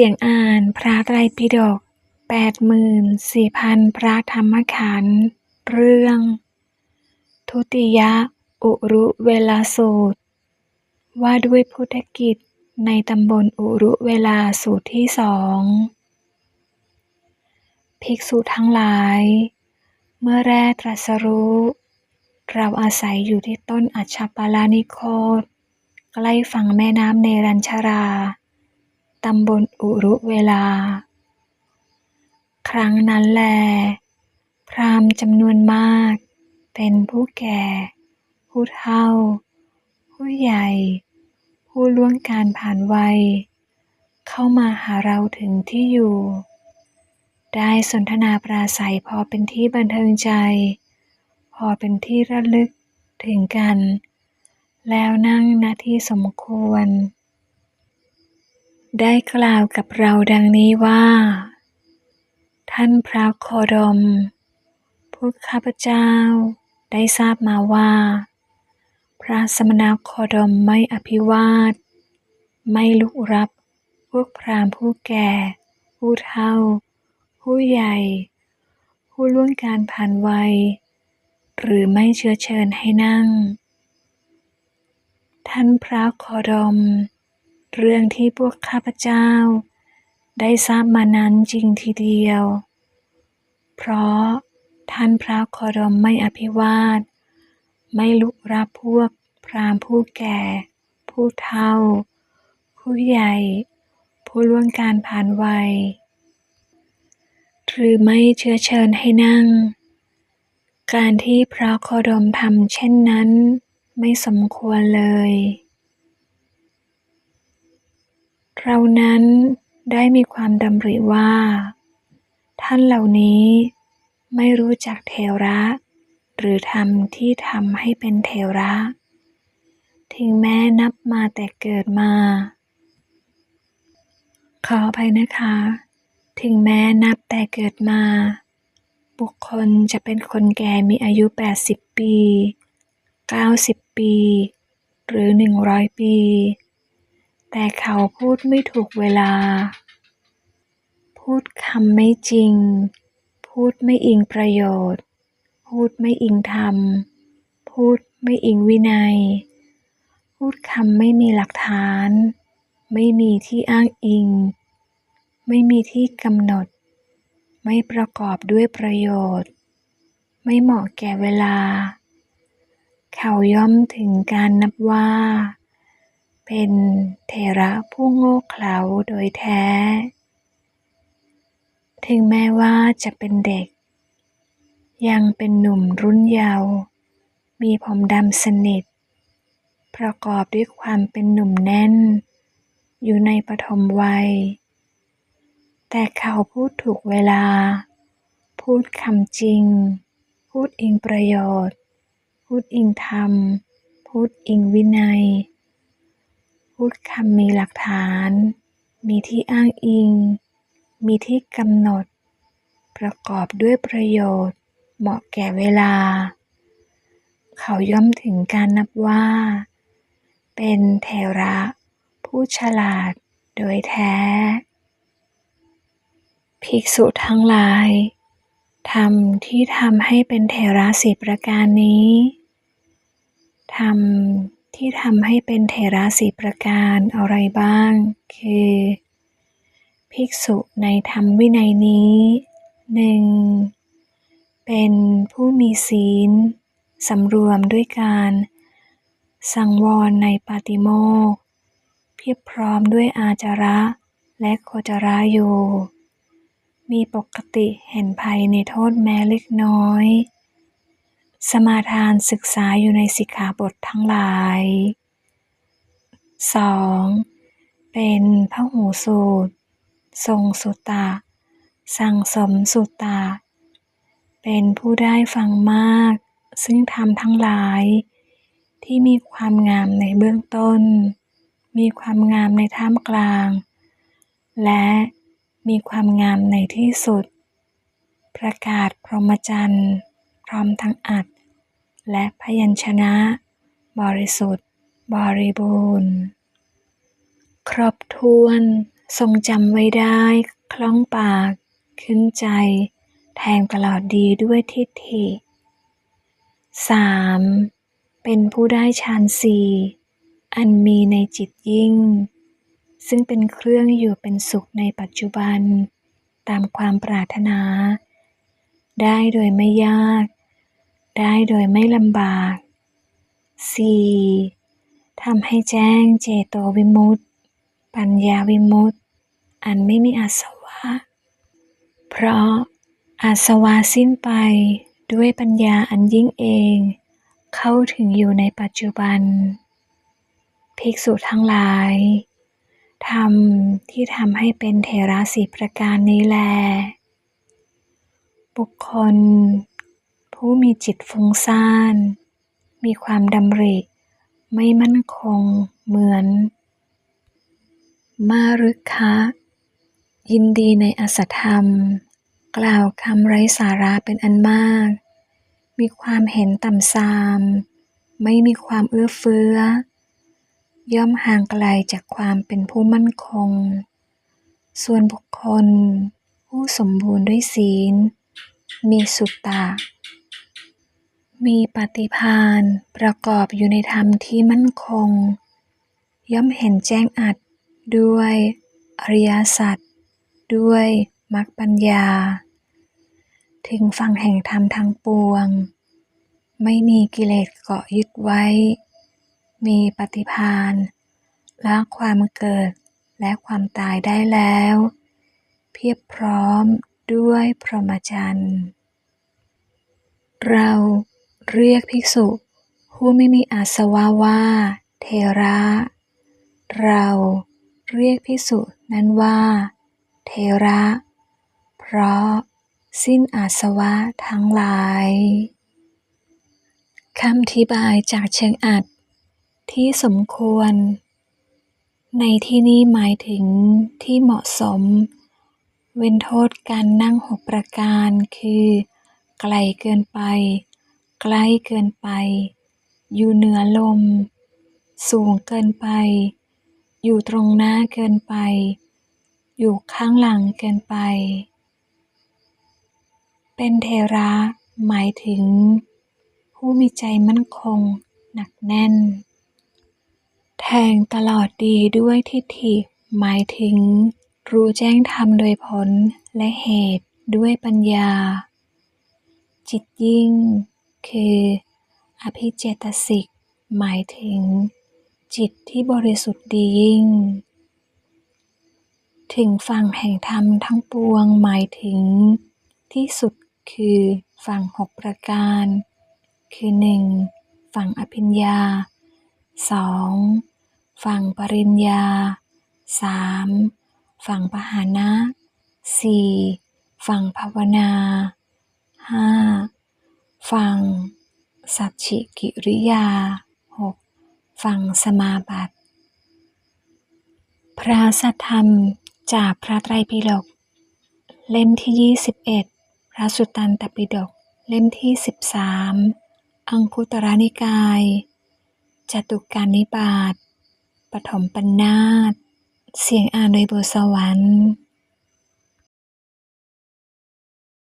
สียงอ่านพระไตรปิฎกแปดหมื่นสี่พันพระธรรมขันธ์เรื่อง ทุติยอุรุเวลาสูตร ว่าด้วยพุทธกิจในตำบลอุรุเวลาสูตรที่สองภิกษุทั้งหลาย เมื่อแรกตรัสรู้ เราอาศัยอยู่ที่ต้นอัชชปาลานิโคตใกล้ฝั่งแม่น้ำเนรัญชรา ตำบลอุรุเวลา ครั้งนั้นแล พราหมณ์จำนวนมาก เป็นผู้แก่ ผู้เฒ่า ผู้ใหญ่ ผู้ล่วงการผ่านวัย เข้ามาหาเราถึงที่อยู่ ได้สนทนาปราศัยพอเป็นที่บันเทิงใจ พอเป็นที่ระลึกถึงกัน แล้วนั่งณที่สมควร ได้กล่าวกับเราดังนี้ว่า ท่านพระโคดม พวกข้าพเจ้าได้ทราบมาว่า พระสมณโคดมไม่อภิวาท ไม่ลุกรับพวกพราหมณ์ผู้แก่ ผู้เฒ่า ผู้ใหญ่ ผู้ล่วงการผ่านวัย หรือไม่เชื้อเชิญให้นั่ง ท่านพระโคดม เรื่องที่พวกข้าพเจ้า ได้ทราบมานั้นจริงทีเดียว เพราะท่านพระโคดมไม่อภิวาท ไม่ลุกรับพวกพราหมผู้แก่ ผู้เฒ่า ผู้ใหญ่ ผู้ล่วงการผ่านวัย หรือไม่เชื้อเชิญให้นั่ง การที่พระโคดมทำเช่นนั้น ไม่สมควรเลย เรานั้นได้มีความดำริว่า ท่านเหล่านี้ไม่รู้จักเทระ หรือทำที่ทำให้เป็นเทระถึงแม้นับมาแต่เกิดมา ขออภัยนะคะ ถึงแม้นับแต่เกิดมา บุคคลจะเป็นคนแก่มีอายุ 80 ปี 90 ปี หรือ 100 ปี แต่เขาพูดไม่ถูกเวลา พูดคำไม่จริง พูดไม่อิงประโยชน์ พูดไม่อิงธรรม พูดไม่อิงวินัย พูดคำไม่มีหลักฐาน ไม่มีที่อ้างอิง ไม่มีที่กำหนด ไม่ประกอบด้วยประโยชน์ ไม่เหมาะแก่เวลา เขาย่อมถึงการนับว่า เป็นเถระผู้โง่เขลาโดยแท้ ถึงแม้ว่าจะเป็นเด็ก ยังเป็นหนุ่มรุ่นเยาว์มีผมดำสนิท ประกอบด้วยความเป็นหนุ่มแน่น อยู่ในปฐมวัย แต่เขาพูดถูกเวลา พูดคำจริง พูดอิงประโยชน์ พูดอิงธรรม พูดอิงวินัย พูดคำมีหลักฐาน มีที่อ้างอิง มีที่กำหนด ประกอบด้วยประโยชน์ เหมาะแก่เวลา เขาย่อมถึงการนับว่า เป็นเถระ ผู้ฉลาดโดยแท้ ภิกษุทั้งหลายธรรมที่ทำให้เป็นเถระสี่ประการนี้ธรรม ที่ทำให้เป็นเถระสีประการอะไรบ้าง คือ ภิกษุในธรรมวินัยนี้หนึ่งเป็นผู้มีศีลสำรวมด้วยการ สังวรในปาติโมกเพียบพร้อมด้วยอาจาระและโคจระอยู่ มีปกติเห็นภัยในโทษแม้เล็กน้อย สมาทานศึกษาอยู่ในสิกขาบททั้งหลาย 2. เป็นพระหูสูตร ทรงสุตตะ สั่งสมสุตตะ เป็นผู้ได้ฟังมาก ซึ่งธรรมทั้งหลาย ที่มีความงามในเบื้องต้น มีความงามในท่ามกลาง และมีความงามในที่สุด ประกาศพรหมจรรย์ พร้อมทั้งอัด และพยัญชนะ บริสุทธิ์ บริบูรณ์ ครบถ้วน ทรงจำไว้ได้ คล่องปาก ขึ้นใจ แทงตลอดดีด้วยทิฏฐิสามเป็นผู้ได้ฌานสี่อันมีในจิตยิ่ง ซึ่งเป็นเครื่องอยู่เป็นสุขในปัจจุบัน ตามความปรารถนา ได้โดยไม่ยาก ได้โดยไม่ลำบาก 4. ทำให้แจ้งเจโตวิมุตติ ปัญญาวิมุตติ อันไม่มีอาสวะ เพราะอาสวะสิ้นไปด้วยปัญญาอันยิ่งเอง เข้าถึงอยู่ในปัจจุบัน ภิกษุทั้งหลายธรรมที่ทำให้เป็นเทระสีประการนี้แล บุคคล ผู้มีจิตฟุ้งซ่าน มีความดำริ ไม่มั่นคงเหมือน มารุคะ ยินดีในอสัตธรรม กล่าวคำไร้สาระเป็นอันมาก มีความเห็นต่ำทราม ไม่มีความเอื้อเฟื้อ ย่อมห่างไกลจากความเป็นผู้มั่นคง ส่วนบุคคล ผู้สมบูรณ์ด้วยศีลมีสุตตะ มีปฏิภาณประกอบอยู่ในธรรมที่มั่นคง ย่อมเห็นแจ้งอัดด้วยอริยสัจด้วยมรรคปัญญา ถึงฝั่งแห่งธรรมทั้งปวง ไม่มีกิเลสเกาะยึดไว้ มีปฏิภาณละความเกิดและความตายได้แล้ว เพียบพร้อมด้วยพรหมจรรย์เรา เรียกภิกษุผู้ไม่มีอาสวะว่า เทระ เราเรียกภิกษุนั้นว่า เทระ เพราะสิ้นอาสวะทั้งหลายคำอธิบายจากเชิงอัด ที่สมควร ในที่นี้หมายถึงที่เหมาะสม เว้นโทษการนั่งหกประการคือ ไกลเกินไป ใกล้เกินไป อยู่เหนือลม สูงเกินไป อยู่ตรงหน้าเกินไป อยู่ข้างหลังเกินไป เป็นเทระหมายถึง ผู้มีใจมั่นคงหนักแน่น แทงตลอดดีด้วยทิฏฐิหมายถึง รู้แจ้งธรรมโดยผลและเหตุด้วยปัญญา จิตยิ่ง คือ อภิเจตสิก หมายถึง จิตที่บริสุทธิ์ดียิ่ง ถึงฝั่งแห่งธรรมทั้งปวงหมายถึง ที่สุดคือฝั่งหกประการ คือหนึ่งฝั่งอภิญญาสองฝั่งปริญญาสามฝั่งปหานะสี่ฝั่งภาวนาห้า ฝั่งสัจฉิกิริยาหกฟังสมาบัติ พระสัทธรรมจากพระไตรปิฎกเล่มที่ยี่สิบเอ็ดพระสุตตันตปิฎกเล่มที่สิบสามอังคุตรนิกาย จตุการนิบาตปฐมปัญนาตเสียงอ่านโดยบัวสวรรค์